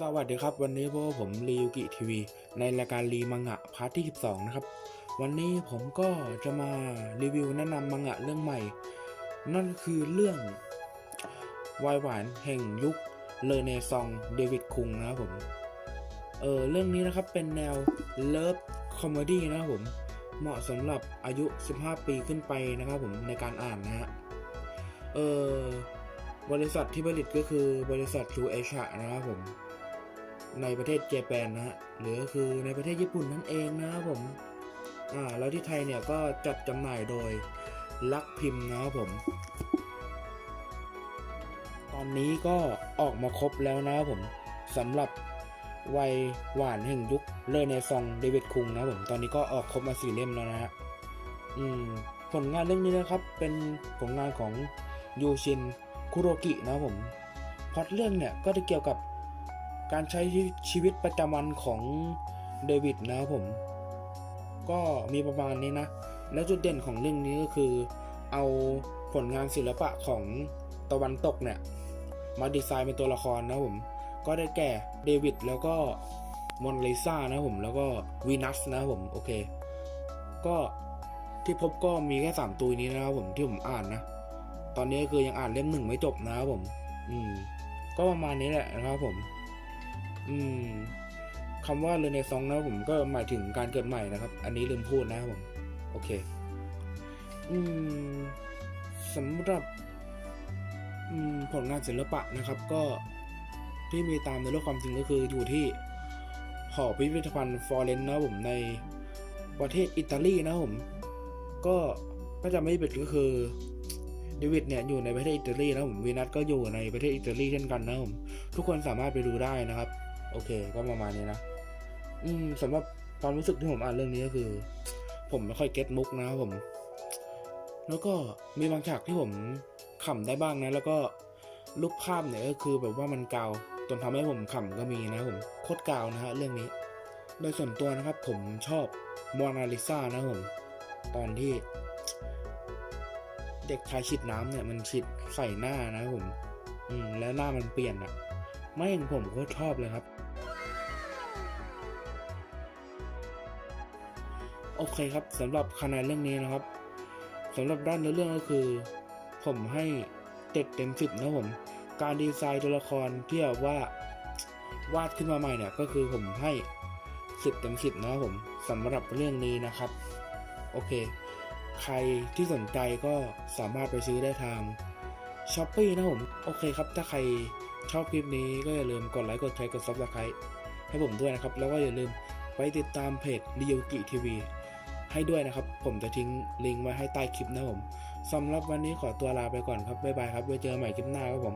สวัสดีครับ วันนี้พวกผมรีวิวกิทีวี ในรายการรีมังงะพาร์ทที่ 12 นะครับ วันนี้ผมก็จะมารีวิวแนะนำมังงะเรื่องใหม่ นั่นคือเรื่องวายหวานแห่งยุคเลเนซองเดวิดคุงนะครับผมเออเรื่องนี้นะครับเป็นแนวเลิฟคอมเมดี้นะครับผม เหมาะสำหรับอายุ 15 ปีขึ้นไปนะครับผมในการอ่านนะฮะเออบริษัทที่ผลิตก็คือบริษัท True Asia นะครับผม ในประเทศเจแปนนะฮะหรือก็คือในประเทศญี่ปุ่นนั่นเองนะครับผมอ่าแล้วที่ไทยเนี่ยก็จัดจำหน่ายโดยลักพิมพ์นะครับผม ตอนนี้ก็ออกมาครบแล้วนะครับผมสำหรับวัยหวานแห่งยุคเลอในซองเดวิดคุงนะครับผมตอนนี้ก็ออกครบมาสี่เล่มแล้วนะฮะอืมผลงานเรื่องนี้นะครับ เป็นผลงานของยูชินคุโรกินะครับผมพล็อตเรื่องเนี่ยก็จะเกี่ยวกับ การใช้ชีวิตประจำวันของเดวิดนะครับผม ก็มีประมาณนี้นะ แล้วจุดเด่นของเรื่องนี้ก็คือ เอาผลงานศิลปะของตะวันตกเนี่ย มาดีไซน์เป็นตัวละครนะผม ก็ได้แก่เดวิดแล้วก็มอนลิซานะผม แล้วก็วีนัสนะผม โอเค ก็ที่พบก็มีแค่สามตัวนี้นะครับผมที่ผมอ่านนะ ตอนนี้คือยังอ่านเล่มหนึ่งไม่จบนะครับผม อืม ก็ประมาณนี้แหละนะครับผม อืมคำว่าเรเนซองนะผมก็หมายถึงการเกิดใหม่นะครับ อันนี้ลืมพูดนะครับผม โอเค อืมสำหรับผลงานศิลปะนะครับ ก็ที่มีตามในโลกความจริงก็คืออยู่ที่หอพิพิธภัณฑ์ฟลอเรนซ์นะผมในประเทศอิตาลีนะผม ก็ก็จะไม่ผิดก็คือเดวิดเนี่ยอยู่ในประเทศอิตาลีนะผมวีนัสก็อยู่ในประเทศอิตาลีเช่นกันนะผมทุกคนสามารถไปดูได้นะครับ โอเค ก็ประมาณนี้นะ อืมสำหรับความรู้สึกที่ผมอ่านเรื่องนี้ก็คือ ผมไม่ค่อยเก็ตมุกนะครับผม แล้วก็มีบางฉากที่ผมขำได้บ้างนะ แล้วก็รูปภาพเนี่ยก็คือแบบว่ามันกาวจนทำให้ผมขำก็มีนะผมโคตรกาวนะฮะเรื่องนี้ โดยส่วนตัวนะครับ ผมชอบโมนาลิซานะผม ตอนที่ เด็กชายฉีดน้ำเนี่ย มันฉีดใส่หน้านะผม อืมแล้วหน้ามันเปลี่ยนอะ ไม่เห็นผมก็ชอบเลยครับ โอเคครับสำหรับคะแนนเรื่องนี้นะครับสำหรับด้านเนื้อเรื่องก็คือ ผมให้เจ็ดเต็มสิบนะผม การดีไซน์ตัวละครที่แบบว่าวาดขึ้นมาใหม่เนี่ยก็คือผมให้สิบเต็มสิบนะครับผมสำหรับเรื่องนี้นะครับ โอเค ใครที่สนใจก็สามารถไปซื้อได้ทางช้อปปี้นะผม โอเคครับถ้าใคร ชอบคลิปนี้ก็อย่าลืมกดไลค์กดแชร์กดซับสไครต์ให้ผมด้วยนะครับ แล้วก็อย่าลืมไปติดตามเพจริโยกิทีวีให้ด้วยนะครับ ผมจะทิ้งลิงก์ไว้ให้ใต้คลิปนะผมสำหรับวันนี้ขอตัวลาไปก่อนครับบ๊ายบายครับไว้เจอกันใหม่คลิปหน้าครับผม